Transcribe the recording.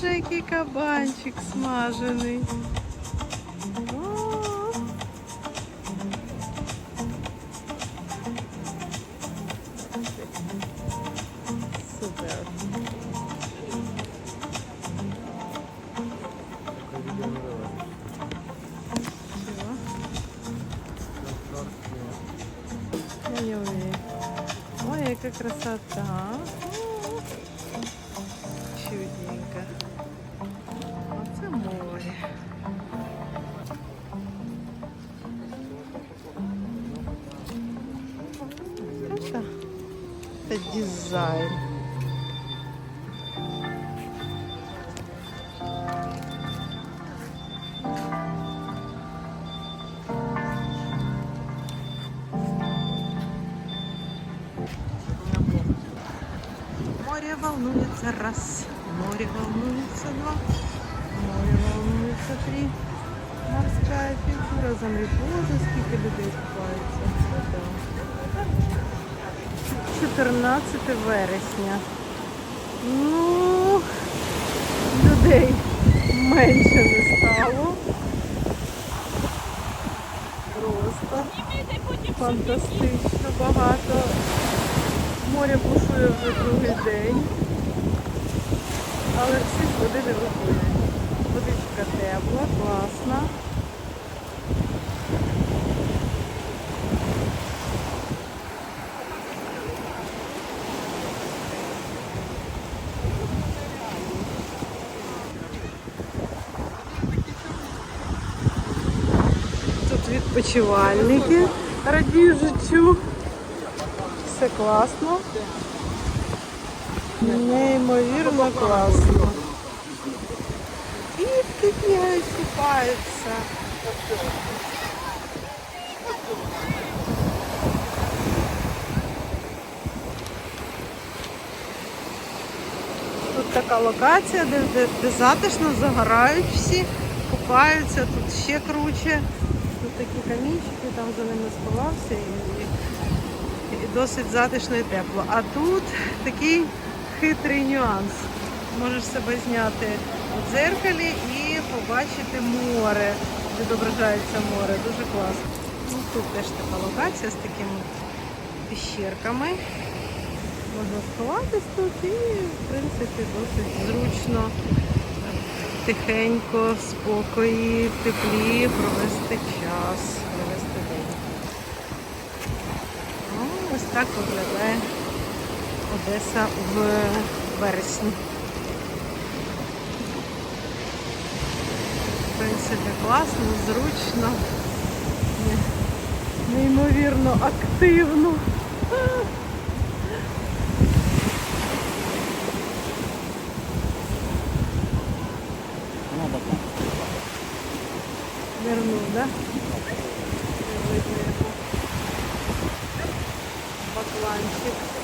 Боже, який кабанчик смажений. Ой, какая красота! Це дизайн. Море волнуется раз, море волнуется два, море волнуется три. Морская фигура замри. Боже, скільки людей купається. Це да. 14 вересня. Ну, людей менше не стало. Просто фантастично багато. Море бушує вже другий день. Але всі води не виходять. Водичка тепла, класна. Відпочивальники радіють життю. Все класно. Неймовірно класно. Дітки бігають, купаються. Тут така локація, де, де, де затишно загорають всі, купаються, тут ще круче. Тут такі камінчики, там за ними сховався і, і, досить затишно і тепло. А тут такий хитрий нюанс. Можеш себе зняти у дзеркалі і побачити море, відображається море. Дуже класно. Ну, тут теж така локація з такими піщерками. Можна сховатись тут і, в принципі, досить зручно, тихенько, спокої, теплі провести час, провести день. Ну, ось так виглядає Одеса в вересні. В принципі, класно, зручно, неймовірно активно. Вернув, да? Бакланчик.